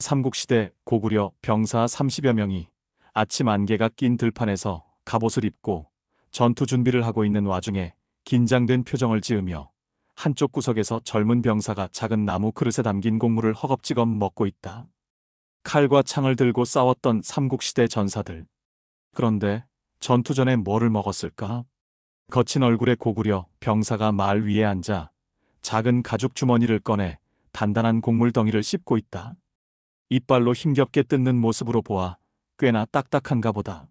삼국시대 고구려 병사 30여 명이 아침 안개가 낀 들판에서 갑옷을 입고 전투 준비를 하고 있는 와중에 긴장된 표정을 지으며 한쪽 구석에서 젊은 병사가 작은 나무 그릇에 담긴 곡물을 허겁지겁 먹고 있다. 칼과 창을 들고 싸웠던 삼국시대 전사들. 그런데 전투 전에 뭐를 먹었을까? 거친 얼굴의 고구려 병사가 말 위에 앉아 작은 가죽 주머니를 꺼내 단단한 곡물 덩이를 씹고 있다. 이빨로 힘겹게 뜯는 모습으로 보아 꽤나 딱딱한가 보다.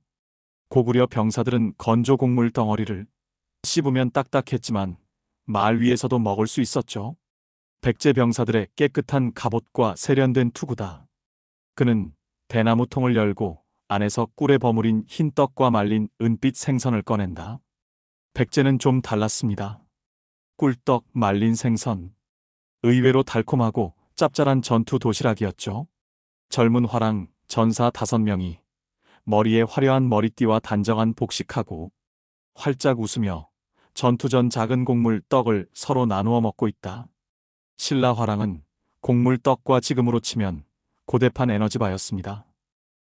고구려 병사들은 건조 곡물 덩어리를 씹으면 딱딱했지만 말 위에서도 먹을 수 있었죠. 백제 병사들의 깨끗한 갑옷과 세련된 투구다. 그는 대나무 통을 열고 안에서 꿀에 버무린 흰 떡과 말린 은빛 생선을 꺼낸다. 백제는 좀 달랐습니다. 꿀떡, 말린 생선. 의외로 달콤하고 짭짤한 전투 도시락이었죠. 젊은 화랑 전사 다섯 명이 머리에 화려한 머리띠와 단정한 복식하고 활짝 웃으며 전투 전 작은 곡물 떡을 서로 나누어 먹고 있다. 신라 화랑은 곡물 떡과 지금으로 치면 고대판 에너지바였습니다.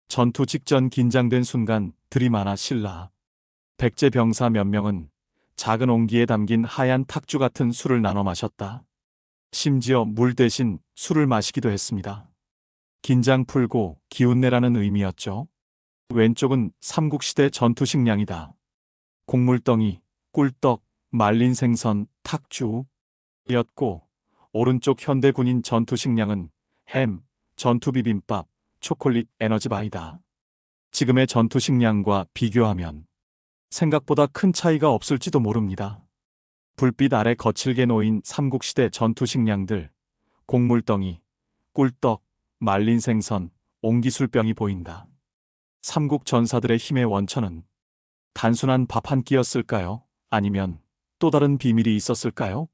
전투 직전 긴장된 순간 들이마나 신라. 백제 병사 몇 명은 작은 옹기에 담긴 하얀 탁주 같은 술을 나눠 마셨다. 심지어 물 대신 술을 마시기도 했습니다. 긴장 풀고 기운내라는 의미였죠. 왼쪽은 삼국시대 전투 식량이다. 곡물덩이, 꿀떡, 말린 생선, 탁주. 였고, 오른쪽 현대 군인 전투 식량은 햄, 전투 비빔밥, 초콜릿, 에너지바이다. 지금의 전투 식량과 비교하면 생각보다 큰 차이가 없을지도 모릅니다. 불빛 아래 거칠게 놓인 삼국시대 전투 식량들, 곡물덩이, 꿀떡, 말린 생선, 옹기술병이 보인다. 삼국 전사들의 힘의 원천은 단순한 밥 한 끼였을까요? 아니면 또 다른 비밀이 있었을까요?